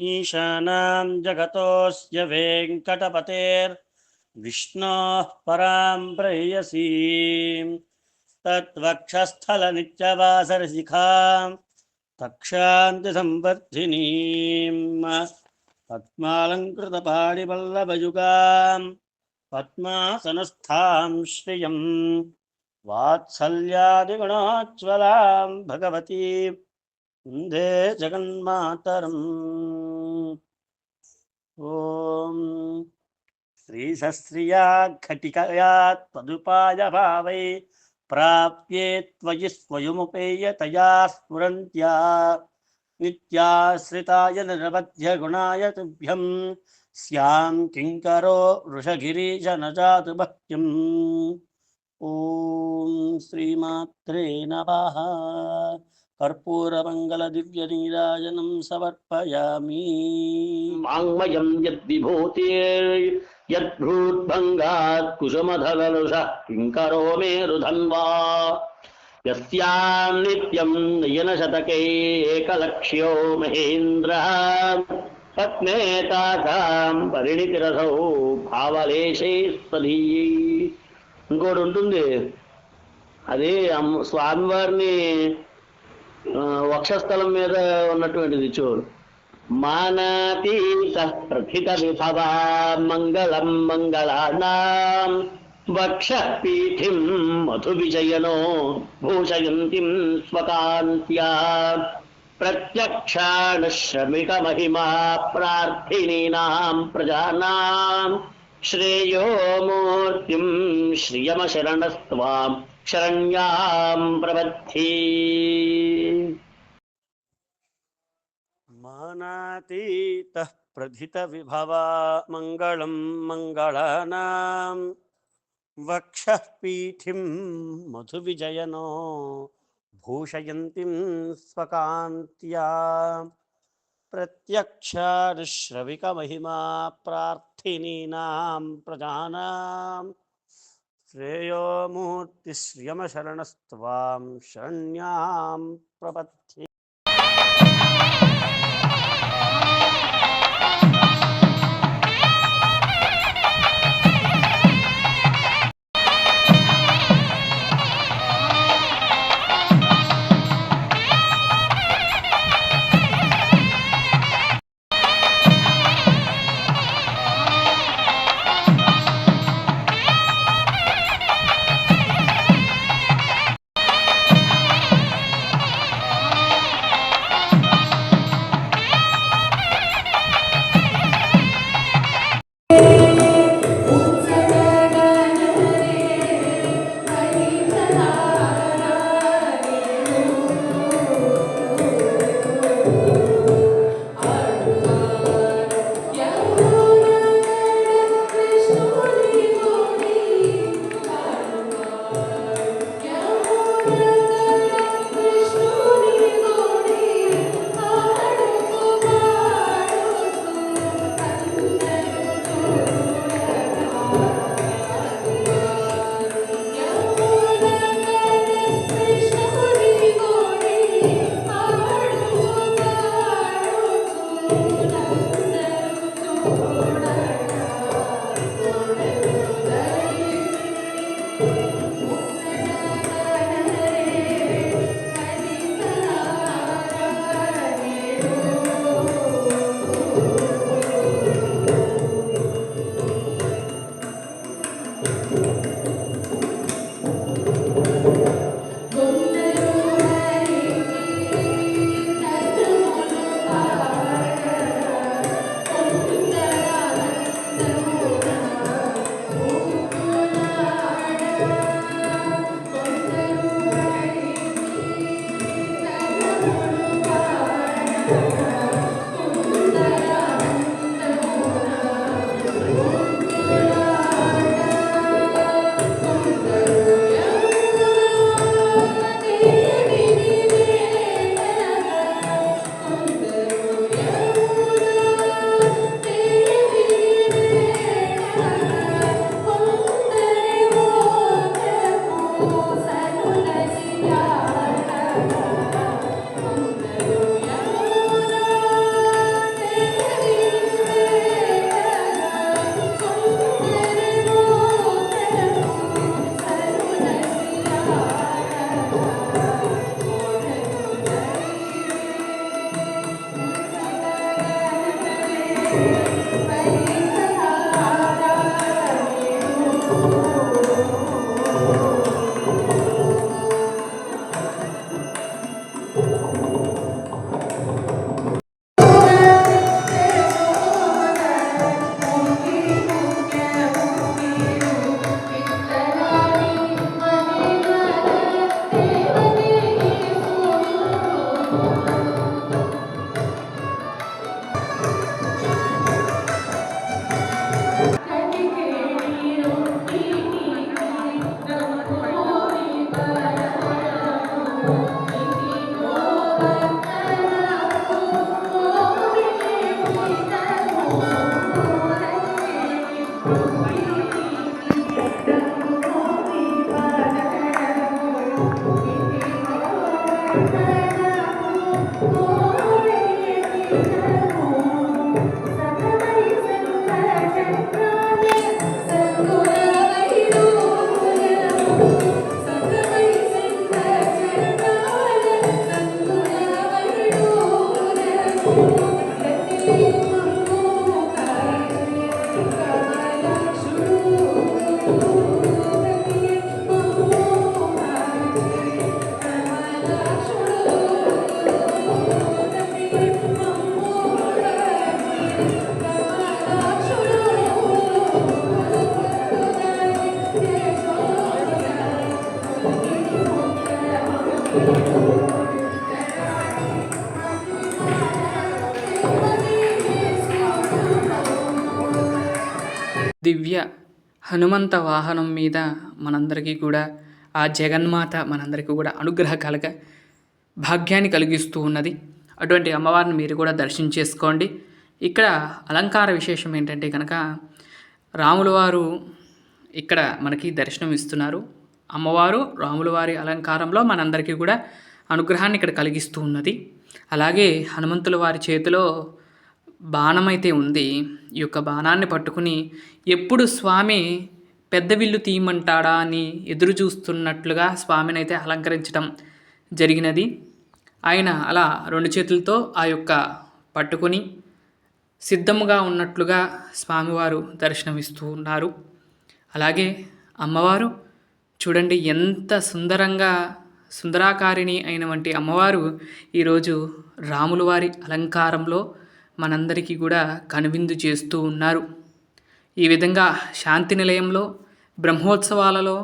ईशानां जगतोऽस्य वेङ्कटपतेर्विष्णोः परां प्रेयसीं। तत्वक्षस्थलनित्यवासरशिखां तक्षान्तिसंवर्धिनीं पद्मालङ्कृतपाणिवल्लभयुगां पद्मासनस्थां श्रियं वात्सल्यादिगुणोज्ज्वलां भगवतीं वंदे जगन्मातरम्। ॐ श्रीसस्त्रिया घटिकया त्वदुपाय भावै प्राप्ये त्वयि स्वयमुपेयतया स्फुरन्त्या। नित्याश्रिताय निरवध्यगुणाय तुभ्यं। स्यां किङ्करो वृषगिरीश न जातु भक्त्यम् ॐ श्रीमात्रे नमः। कर्पूरमङ्गलदिव्यनीराजनं समर्पयामि वाङ्मयं यद्विभूतिर्यद्भूद्भङ्गात् कुसुमधललुषः किङ्करो मेरुधन्वा यस्यां नित्यं नयनशतके एकलक्ष्यो महेन्द्रः पत्ने तासां పరిణితిరసౌ భావలేశే స్వధీయై ఇంకోటి ఉంటుంది అది అమ్మ- స్వామివారిని ఆ, వక్షస్థలం మీద ఉన్నటువంటిది చూడు మానాతీత ప్రథిత విభవా మంగళం మంగళానాం వక్ష పీఠిం మధు విజయనో భూషయంతిం స్వకాంత్యా ప్రత్యక్షాణ శ్రమిక మహిమా ప్రార్థినీనాం ప్రజానాం श्रेयो मूर्तिं श्रियमशरणस्त्वा शरण्यां प्रबद्धि मानातीतः प्रथितविभवा मङ्गलं वक्षः वक्षःपीठिं मधुविजयनो भूषयन्तीं स्वकान्त्या। प्रत्यक्षानुश्रविकमहिमा प्रार्थिनीनां प्रजानां श्रेयो मूर्तिश्रियमशरणस्त्वां शरण्यां प्रपथ्ये దివ్య హనుమంత వాహనం మీద మనందరికీ కూడా ఆ జగన్మాత మనందరికీ కూడా అనుగ్రహ కలగ భాగ్యాన్ని కలిగిస్తూ ఉన్నది. అటువంటి అమ్మవారిని మీరు కూడా దర్శనం చేసుకోండి. ఇక్కడ అలంకార విశేషం ఏంటంటే కనుక రాములవారు ఇక్కడ మనకి దర్శనం ఇస్తున్నారు. అమ్మవారు రాముల వారి అలంకారంలో మనందరికీ కూడా అనుగ్రహాన్ని ఇక్కడ కలిగిస్తూ ఉన్నది. అలాగే హనుమంతుల వారి చేతిలో బాణం అయితే ఉంది. ఈ యొక్క బాణాన్ని పట్టుకుని ఎప్పుడు స్వామి పెద్ద విల్లు తీయమంటాడా అని ఎదురు చూస్తున్నట్లుగా స్వామిని అయితే అలంకరించడం జరిగినది. ఆయన అలా రెండు చేతులతో ఆ యొక్క పట్టుకుని సిద్ధముగా ఉన్నట్లుగా స్వామివారు దర్శనమిస్తూ ఉన్నారు. అలాగే అమ్మవారు చూడండి ఎంత సుందరంగా సుందరాకారిణి అయిన వంటి అమ్మవారు ఈరోజు రాముల వారి అలంకారంలో మనందరికీ కూడా కనువిందు చేస్తూ ఉన్నారు. ఈ విధంగా శాంతి నిలయంలో బ్రహ్మోత్సవాలలో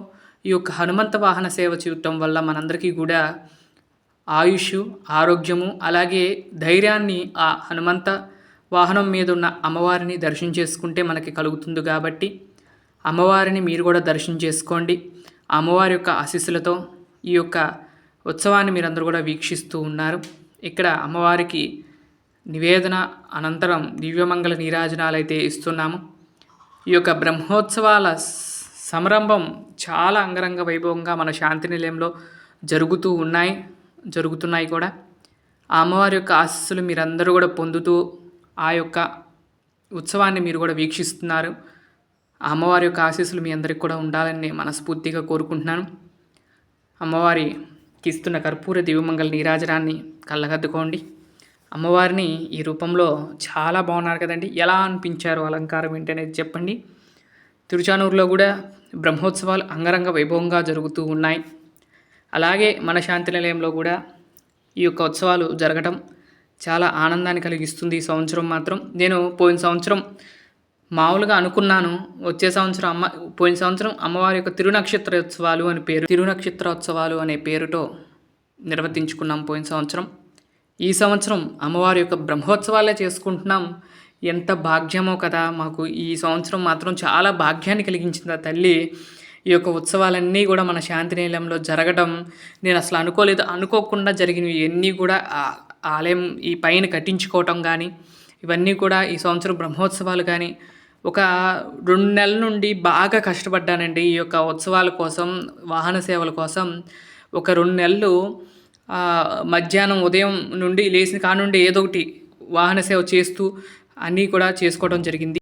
ఈ యొక్క హనుమంత వాహన సేవ చూడటం వల్ల మనందరికీ కూడా ఆయుష్ ఆరోగ్యము అలాగే ధైర్యాన్ని ఆ హనుమంత వాహనం మీద ఉన్న అమ్మవారిని దర్శనం చేసుకుంటే మనకి కలుగుతుంది కాబట్టి అమ్మవారిని మీరు కూడా దర్శనం చేసుకోండి అమ్మవారి యొక్క ఆశీస్సులతో ఈ యొక్క ఉత్సవాన్ని మీరందరూ కూడా వీక్షిస్తూ ఉన్నారు. ఇక్కడ అమ్మవారికి నివేదన అనంతరం దివ్యమంగళ నీరాజనాలు అయితే ఇస్తున్నాము. ఈ యొక్క బ్రహ్మోత్సవాల సంరంభం చాలా అంగరంగ వైభవంగా మన శాంతి నిలయంలో జరుగుతూ ఉన్నాయి జరుగుతున్నాయి కూడా. ఆ అమ్మవారి యొక్క ఆశీస్సులు మీరందరూ కూడా పొందుతూ ఆ యొక్క ఉత్సవాన్ని మీరు కూడా వీక్షిస్తున్నారు. అమ్మవారి యొక్క ఆశీస్సులు మీ అందరికి కూడా ఉండాలని నేను మనస్ఫూర్తిగా కోరుకుంటున్నాను. అమ్మవారికి ఇస్తున్న కర్పూర దివ్యమంగళ నీరాజనాన్ని కళ్ళగద్దుకోండి. అమ్మవారిని ఈ రూపంలో చాలా బాగున్నారు కదండి. ఎలా అనిపించారు అలంకారం ఏంటనేది చెప్పండి. తిరుచానూరులో కూడా బ్రహ్మోత్సవాలు అంగరంగ వైభవంగా జరుగుతూ ఉన్నాయి. అలాగే మన శాంతి నిలయంలో కూడా ఈ యొక్క ఉత్సవాలు జరగటం చాలా ఆనందాన్ని కలిగిస్తుంది ఈ సంవత్సరం మాత్రం. నేను పోయిన సంవత్సరం మామూలుగా అనుకున్నాను. వచ్చే సంవత్సరం అమ్మ పోయిన సంవత్సరం అమ్మవారి యొక్క తిరునక్షత్రోత్సవాలు అని పేరు తిరునక్షత్రోత్సవాలు అనే పేరుతో నిర్వర్తించుకున్నాం పోయిన సంవత్సరం. ఈ సంవత్సరం అమ్మవారి యొక్క బ్రహ్మోత్సవాలే చేసుకుంటున్నాం. ఎంత భాగ్యమో కదా మాకు ఈ సంవత్సరం మాత్రం చాలా భాగ్యాన్ని కలిగించింది ఆ తల్లి. ఈ యొక్క ఉత్సవాలన్నీ కూడా మన శాంతి నిలయంలో జరగడం నేను అసలు అనుకోలేదు. అనుకోకుండా జరిగినవి ఇవన్నీ కూడా ఆలయం ఈ పైన కట్టించుకోవటం కానీ ఇవన్నీ కూడా ఈ సంవత్సరం బ్రహ్మోత్సవాలు కానీ ఒక రెండు నెలల నుండి బాగా కష్టపడ్డానండి ఈ యొక్క ఉత్సవాల కోసం వాహన సేవల కోసం. ఒక రెండు నెలలు మధ్యాహ్నం ఉదయం నుండి లేచిన కానుండి ఏదో ఒకటి వాహన సేవ చేస్తూ అన్నీ కూడా చేసుకోవడం జరిగింది.